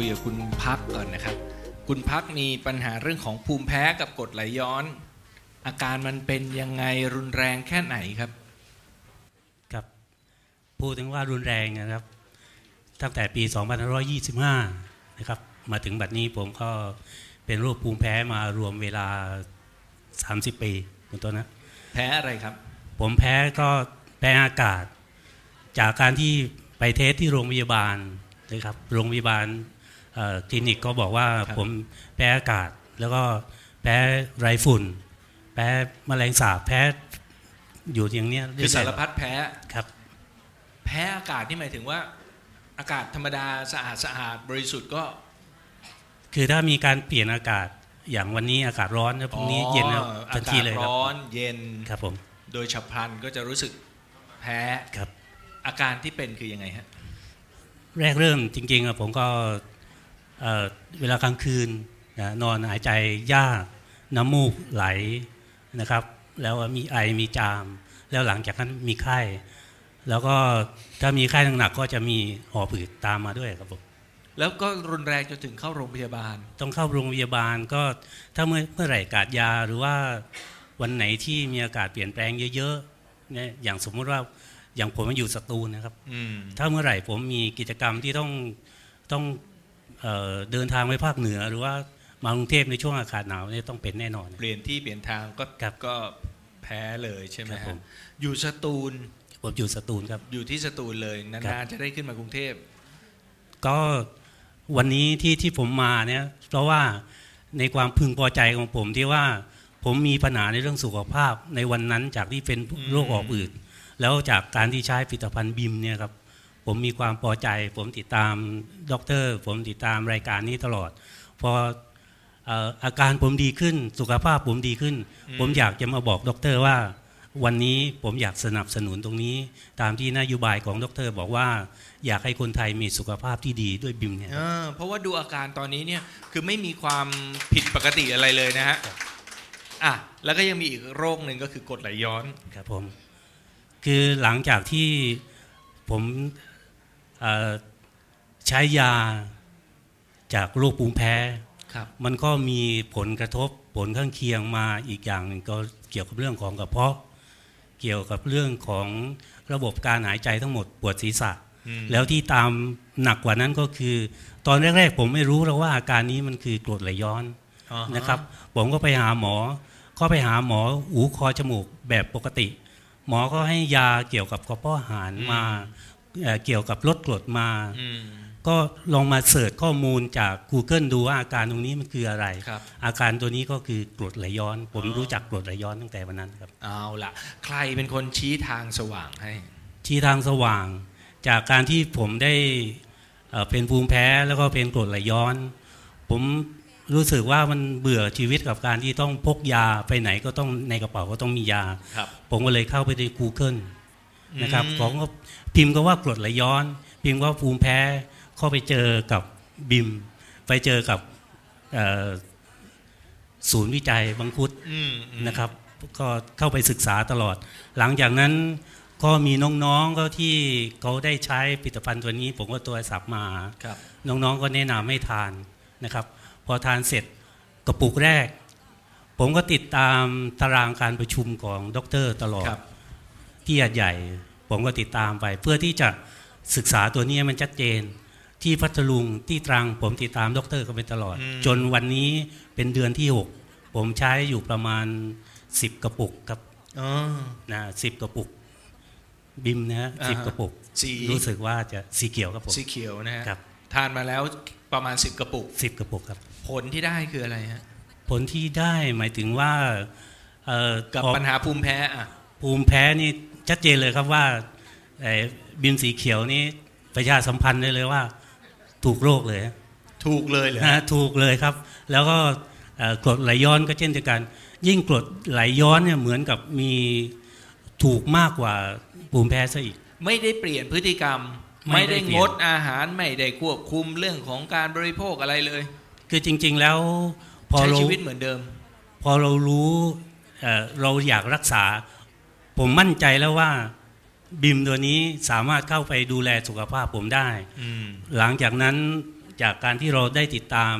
คุยกับคุณพักก่อนนะครับ คุณพักมีปัญหาเรื่องของภูมิแพ้กับกรดไหลย้อน อาการมันเป็นยังไงรุนแรงแค่ไหนครับครับพูดถึงว่ารุนแรงนะครับ ตั้งแต่ปี 2525 นะครับ มาถึงบัดนี้ผมก็เป็นโรคภูมิแพ้มารวมเวลา 30 ปีคุณต้นนะแพ้อะไรครับ ผมแพ้ก็แพ้อากาศ จากการที่ไปเทสที่โรงพยาบาลนะครับ โรงพยาบาลเอ่อ คลินิกก็บอกว่าครับผมแพ้อากาศ แล้วก็แพ้ไรฝุ่น แพ้แมลงสาบแพ้อยู่อย่างเนี้ยคือสารพัดแพ้ครับ แพ้อากาศที่หมายถึงว่า อากาศธรรมดาสะอาดสะอาดบริสุทธิ์ก็ คือถ้ามีการเปลี่ยนอากาศอย่างวันนี้อากาศร้อนแล้วพรุ่งนี้เย็นแล้วอ๋อทันทีเลยอากาศครับร้อนเย็นครับผมโดยฉับพลันก็จะรู้สึกแพ้ครับ อาการที่เป็นคือยังไงฮะแรกเริ่มจริงๆอะผมก็ เอ่อเวลากลางคืนนะนอนหายใจยากน้ำมูกไหลนะครับ แล้วมีไอมีจาม แล้วหลังจากนั้นมีไข้ แล้วก็ถ้ามีไข้หนักๆก็จะมีหอบหืดตามมาด้วยครับผมแล้วก็รุนแรงจนถึงเข้าโรงพยาบาล ต้องเข้าโรงพยาบาลก็ถ้าเมื่อเมื่อไหร่กาดยาหรือว่าวันไหนที่มีอากาศเปลี่ยนแปลงเยอะๆเนี่ยอย่างสมมุติว่าอย่างผมมาอยู่สตูลนะครับอืมถ้าเมื่อไหร่ผมมีกิจกรรมที่ต้องต้อง เออเดินทางไปภาคเหนือ หรือว่ามากรุงเทพในช่วงอากาศหนาวเนี่ยต้องเป็นแน่นอน เปลี่ยนที่เปลี่ยนทางก็ครับก็แพ้เลยใช่ไหมครับผฮะมอยู่สตูลผมอยู่สตูลครับ อยู่ที่สตูลเลยครันานบๆจะได้ขึ้นมากรุงเทพ ก็วันนี้ที่ที่ผมมาเนี่ยเพราะว่าในความพึงพอใจของผมที่ว่าผมมีปัญหาในเรื่องสุขภาพในวันนั้นจากที่เป็นโรคออบอืดแล้วจากการที่ใช้ผลิตภัณฑ์บิมเนี่ยครับ ผมมีความพอใจ ผมติดตามด็อกเตอร์ ผมติดตามรายการนี้ตลอด พอเอ่ออาการผมดีขึ้น สุขภาพผมดีขึ้นอืมผมอยากจะมาบอกด็อกเตอร์ว่า วันนี้ผมอยากสนับสนุนตรงนี้ ตามที่นโยบายของด็อกเตอร์บอกว่า อยากให้คนไทยมีสุขภาพที่ดีด้วยบิมเนี่ยเออเพราะว่าดูอาการตอนนี้เนี่ยคือไม่มีความผิดปกติอะไรเลยนะฮะครับอะแล้วก็ยังมีอีกโรคหนึ่งก็คือกรดไหลย้อนครับผม คือหลังจากที่ผมเอ่อ ใช้ยาจากโรคภูมิแพ้ครับมันก็มีผลกระทบผลข้างเคียงมาอีกอย่างหนึ่งก็เกี่ยวกับเรื่องของกระเพาะ เกี่ยวกับเรื่องของระบบการหายใจทั้งหมดปวดศีรษะอืมแล้วที่ตามหนักกว่านั้นก็คือ ตอนแรกๆผมไม่รู้แล้วว่าอาการนี้มันคือกรดไหลย้อนอ๋อฮนะครับ ผมก็ไปหาหมอ ก็ไปหาหมอหูคอจมูกแบบปกติ หมอก็ให้ยาเกี่ยวกับกระเพาะอาหารมา เอ่อเกี่ยวกับลดกรดมาอืมก็ลองมาเสิร์ชข้อมูลจาก Google ดูว่าอาการตรงนี้มันคืออะไรครับอาการตัวนี้ก็คือกรดไหลย้อน ผมอ๋อรู้จักกรดไหลย้อนตั้งแต่วันนั้นครับ เอาล่ะ ใครเป็นคนชี้ทางสว่างให้ที่ทางสว่าง จากการที่ผมได้เอ่อเป็นภูมิแพ้แล้วก็เป็นกรดไหลย้อน ผมรู้สึกว่ามันเบื่อชีวิตกับการที่ต้องพกยาไปไหนก็ต้องในกระเป๋าก็ต้องมียาครับผมก็เลยเข้าไปใน Google นะครับอืมผมก็พิมพ์ก็ว่ากรดไหลย้อน พิมพ์ว่าภูมิแพ้เข้าไปเจอกับบิม ไปเจอกับเอ่อศูนย์วิจัยบังคุดอืมอืมนะครับ ก็เข้าไปศึกษาตลอด หลังจากนั้นก็มีน้องๆก็ที่เขาได้ใช้ผลิตภัณฑ์ตัวนี้ ผมก็ตัวสับมาครับน้องๆก็แนะนำให้ทานนะครับ พอทานเสร็จกระปุกแรก ผมก็ติดตามตารางการประชุมของด็อกเตอร์ตลอดครับ ที่หาดใหญ่ ผมก็ติดตามไป เพื่อที่จะศึกษาตัวนี้ให้มันชัดเจน ที่พัทลุงที่ตรังผมติดตามด็อกเตอร์ก็เป็นตลอดอืมจนวันนี้เป็นเดือนที่ 6 ผมใช้อยู่ประมาณ 10 กระปุกครับอ๋อนะสิกระปุก บิมนะฮะอ่าฮะสิบกระปุกสีรู้สึกว่าจะสีเขียวครับผมสีเขียวนะฮะครับทานมาแล้วประมาณ10กระปุกสิบกระปุกครับ ผลที่ได้คืออะไรฮะผลที่ได้หมายถึงว่าเอ่อกับพอปัญหาภูมิแพ้อะภูมิแพ้นี่ ชัดเจนเลยครับว่าไอ้บิมสีเขียวนี่ประชาสัมพันธ์ได้เลยว่า ถูกโรคเลย ถูกเลยเหรอนะฮะถูกเลยครับ แล้วก็เอ่อกรดไหลย้อนก็เช่นเดียวกัน ยิ่งกรดไหลย้อนเนี่ยเหมือนกับมีถูกมากกว่าภูมิแพ้ซะอีก ไม่ได้เปลี่ยนพฤติกรรม ไม่ไม่ได้ได้เปลี่งยนดอาหารไม่ได้ควบคุมเรื่องของการบริโภคอะไรเลย คือจริง ๆ แล้วพอใช้เราชีวิตเหมือนเดิม พอเรารู้เอ่อเราอยากรักษา ผมมั่นใจแล้วว่าบิมตัวนี้สามารถเข้าไปดูแลสุขภาพผมได้อืมหลังจากนั้นจากการที่เราได้ติดตาม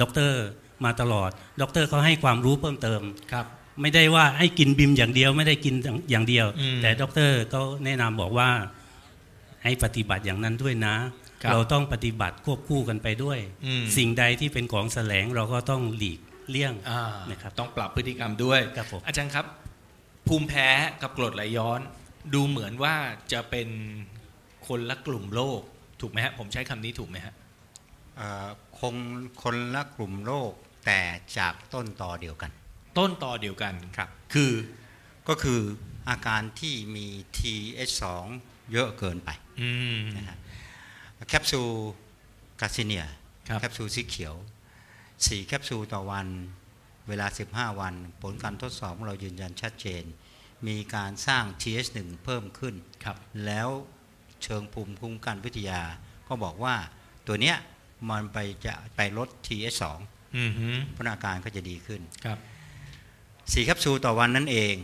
ด็อกเตอร์มาตลอดด็อกเตอร์เขาให้ความรู้เพิ่มเติมครับไม่ได้ว่าให้กินบิมอย่างเดียวไม่ได้กินอย่างเดียวอืมแต่ด็อกเตอร์ก็แนะนำบอกว่าให้ปฏิบัติอย่างนั้นด้วยนะครับเราต้องปฏิบัติควบคู่กันไปด้วยอืมสิ่งใดที่เป็นของแสลงเราก็ต้องหลีกเลี่ยงอ่านะครับต้องปรับพฤติกรรมด้วยครับผมอาจารย์ครับ ภูมิแพ้กับกรดไหลย้อน ดูเหมือนว่าจะเป็นคนละกลุ่มโรคถูกไหมฮะผมใช้คำนี้ถูกไหมฮะเอ่อคงคนละกลุ่มโรคแต่จากต้นต่อเดียวกัน ต้นต่อเดียวกันครับ คือก็คืออาการที่มี TH2 เยอะเกินไปอืมนะฮะแคปซูลกาซิเนียครับแคปซูลสีเขียว4แคปซูลต่อวัน เวลา 15 วัน ผลการทดสอบของเรายืนยันชัดเจน มีการสร้าง TH1 เพิ่มขึ้นครับแล้วเชิงภูมิคุ้มกันวิทยา ก็บอกว่าตัวเนี้ยมันไปจะไปลด TH2 อืมฮึพัฒนาการก็จะดีขึ้นครับ4แคปซูลต่อวันนั่นเอง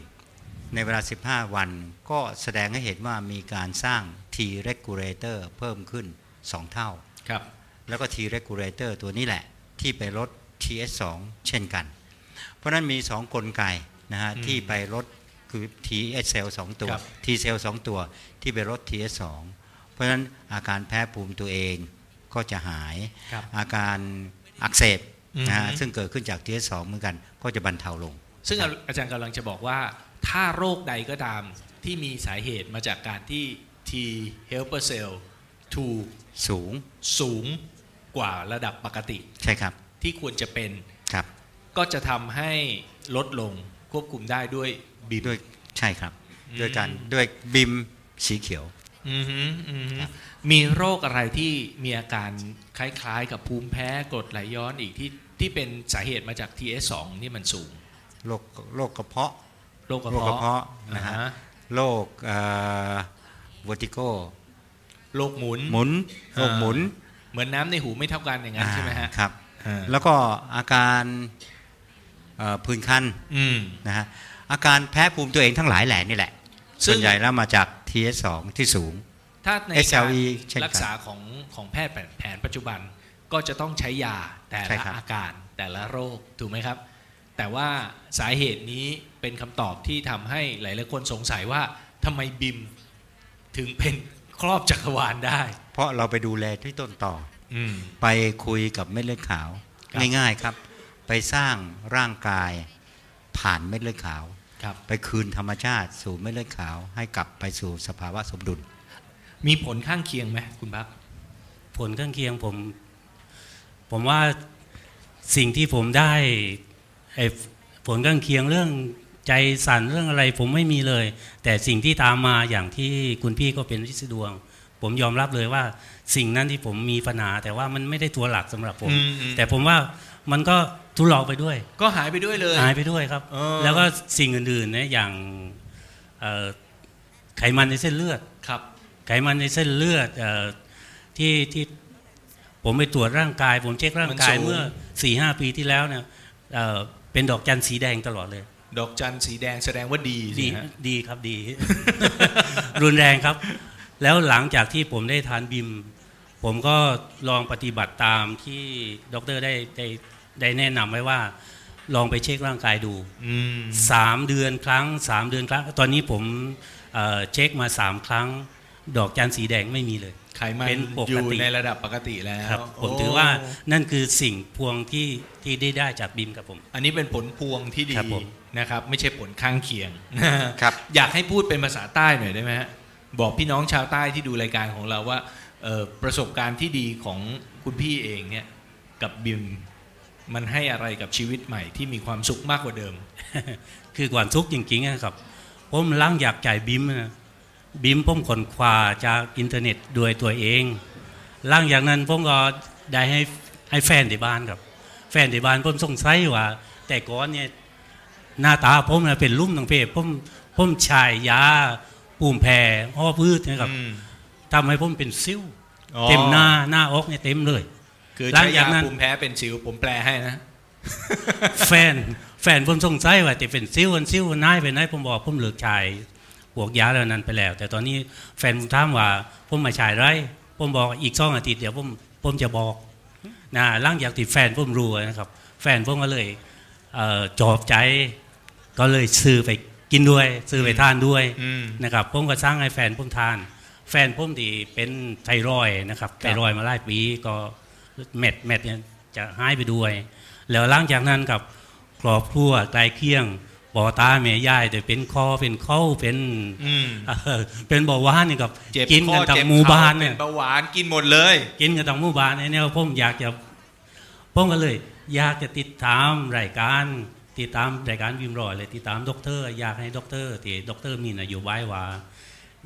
ในเวลา 15 วันก็แสดงให้เห็นว่ามีการสร้าง T regulator เพิ่มขึ้น 2 เท่าครับแล้วก็ T regulator ตัวนี้แหละที่ไปลด TS2 เช่นกัน เพราะฉะนั้นมี2กลไกนะฮะอืมที่ไปลดคือ TS cell 2ตัวครับ T cell 2ตัวที่ไปลด TS2 เพราะฉะนั้นอาการแพ้ภูมิตัวเองก็จะหายครับอาการอักเสบนะฮะอืมซึ่งเกิดขึ้นจาก TS2 เหมือนกัน ก็จะบรรเทาลง ซึ่งอาจารย์กำลังจะบอกว่าถ้าโรคใดก็ตามที่มีสาเหตุมาจากการที่ T helper cell ถูกสูงสูงกว่าระดับปกติ ใช่ครับ ที่ควรจะเป็นครับ ก็จะทำให้ลดลงควบคุมได้ด้วยบีบด้วยใช่ครับอืมด้วยการด้วยบิมสีเขียวอือฮึอือฮึครับมีโรคอะไรที่มีอาการคล้ายๆ กับภูมิแพ้กรดไหลย้อนอีกที่ที่เป็นสาเหตุมาจาก TS2 นี่มันสูงโรคโรคกระเพาะโรคกระโรคกระเพาะเพาะนะฮะอ่าฮะโรคเอ่อวอติโกโรคหมุนหมุนโรคหมุน เหมือนน้ำในหูไม่เท่ากันอย่างนั้นใช่ไหมฮะอ่าครับอ่าแล้วก็อาการ เอ่อผื่นคันอืมนะฮะอาการแพ้ภูมิตัวเองทั้งหลายแหล่นี่แหละซึ่ส่งวนใหญ่แล้วมาจาก TS2 ที่สูง ถ้าในการ SLE เช่นกันรักษาของของแพทย์แผนแผนปัจจุบันก็จะต้องใช้ยาแต่ใช่ละครับอาการแต่ละโรคถูกไหมครับ แต่ว่าสาเหตุนี้เป็นคำตอบที่ทำให้หลายๆคนสงสัยว่าทำไมบิมถึงเป็นครอบจักรวาลได้ เพราะเราไปดูแลที่ต้นต่ออืมไปคุยกับเม็ดเลือดขาวครับง่าย ๆ ครับ ไปสร้างร่างกายผ่านเม็ดเลือดขาวครับไปคืนธรรมชาติสู่เม็ดเลือดขาว ให้กลับไปสู่สภาวะสมดุล มีผลข้างเคียงไหมคุณพักผลข้างเคียงผม ผมว่าสิ่งที่ผมได้ไอ้ผลข้างเคียงเรื่องใจสั่นเรื่องอะไรผมไม่มีเลย แต่สิ่งที่ตามมาอย่างที่คุณพี่ก็เป็นริษดวง ผมยอมรับเลยว่าสิ่งนั้นที่ผมมีปัญหา แต่ว่ามันไม่ได้ตัวหลักสำหรับผมอืมอืมแต่ผมว่ามันก็ทุเลาไปด้วย ก็หายไปด้วยเลยหายไปด้วยครับเออแล้วก็สิ่งอื่นๆนะอย่างเอ่อไขมันในเส้นเลือดครับ ไขมันในเส้นเลือดเออที่ที่ผมไปตรวจร่างกาย ผมเช็คร่างกายเมื่อสี่ห้าปีที่แล้วเนี่ยเอ่อเป็นดอกจันสีแดงตลอดเลย ดอกจันสีแดงแสดงว่าดีสิดีฮะดีครับดี รุนแรงครับ แล้วหลังจากที่ผมได้ทานบิม ผมก็ลองปฏิบัติตามที่ดรได้ได้ได้แนะนำไว้ว่า ลองไปเช็คร่างกายดูอืมสามเดือนครั้งสามเดือนครั้ง ตอนนี้ผมเอ่อเช็คมาสามครั้ง ดอกจันสีแดงไม่มีเลยไขมันเป็นปกติอยู่ในระดับปกติแล้วครับผมโถือว่านั่นคือสิ่งพวงที่ที่ได้ได้จากบิมครับผม อันนี้เป็นผลพวงที่ดีครับผมนะครับ ไม่ใช่ผลข้างเคียงครับอยากให้พูดเป็นภาษาใต้หน่อยได้ไหมฮะ บอกพี่น้องชาวใต้ที่ดูรายการของเราว่าประสบการณ์ที่ดีของคุณพี่เองเนี่ยกับบิมมันให้อะไรกับชีวิตใหม่ที่มีความสุขมากกว่าเดิม คือก่อนทุกข์จริงๆนะครับผมลังอยากจ่ายบิมนะบิมผมขนควาจากอินเทอร์เน็ตด้วยตัวเองหลังอย่างนั้นผมก็ได้ให้ให้แฟนที่บ้านครับ แฟนที่บ้านผมสงสัยว่า แต่ก่อนเนี่ยหน้าตาผมน่ะเป็นลุ่มทางเพศผมผมชายยา ปูมแพ้อ้อพืชนะครับอืมทำให้ผมเป็นซิ้วอ๋อเต็มหน้าหน้าอกเนี่ยเต็มเลย คือหลังใช้จากยานั้นภูมิแพ้เป็นสิวผมแปลให้นะ แฟน แฟนผมสงสัยว่าจะเป็นซิ้วอันซิ้วอันนายไปไหนผมบอกผมเลิกชายพวกยาแล้วนั้นไปแล้ว แต่ตอนนี้แฟนผมถามว่า ผมมาชายไรผมบอกอีกสองอาทิตย์เดี๋ยวผมผมจะบอกนะหล่างจากที่แฟนผมรู้นะครับ แฟนผมก็เลยเอ่อจอบใจก็เลยซื้อไป กินด้วยซื้อไปทานด้วยอืมนะครับผมก็สร้างให้แฟนผมทาน แฟนผมที่เป็นไทรอยด์นะครับไทรอยด์มาหลายปีก็เม็ดเม็ดเนี่ยจะหายไปด้วย แล้วหลังจากนั้นกับครอบครัวใกล้เคียงปอตาแม่ยายแต่เป็นคอเป็นเข้าเป็นอืมเอ่อเป็นเบาหวานนี่กับเจ็บกินข้กัอนทั้เจ็งบหมู่บ้านเข่เนี่ยเป็นเบาหวานกินหมดเลย กินกันทั้งหมู่บ้านเนี่ยผมอยากจะผมก็เลย อยากจะติดตามรายการ ติดตามรายการวิมรอยเลยติดตามด็อกเตอร์อยากให้ด็อกเตอร์ที่ด็อกเตอร์มีนโยบายว่า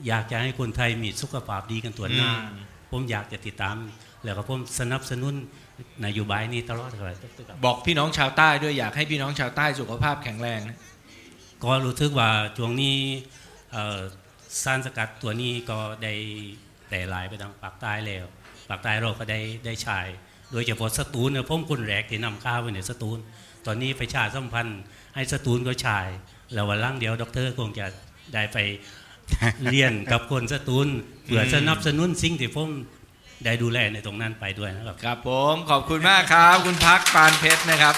อยากจะให้คนไทยมีสุขภาพดีกันตัวหน้าอืมผมอยากจะติดตาม แล้วก็ผมสนับสนุนนโยบายนี้ตลอดเลยครับบอกพี่น้องชาวใต้ด้วยอยากให้พี่น้องชาวใต้สุขภาพแข็งแรงนะก็รู้สึกว่าช่วงนี้เอ่อสารสกัดตัวนี้ก็ได้แต่หลายไปทางปากใต้แล้วปากใต้เราก็ได้ได้ใช้ โดยเฉพาะสตูลเนี่ยผมคนแรกที่นำข้าวไปในสตูล ตอนนี้ไปชาสัมพันธ์ให้สตูลก็ใช้แล้ววันหล่างเดียวดอกเตอรคงจะได้ไปเรียนกับคนสตูลเพื่อสนับสนุนสิ่งที่ผมได้ดูแลในตรงนั้นไปด้วยนะครับ ครับผมขอบคุณมากครับ คุณพักปานเพชรนะครับ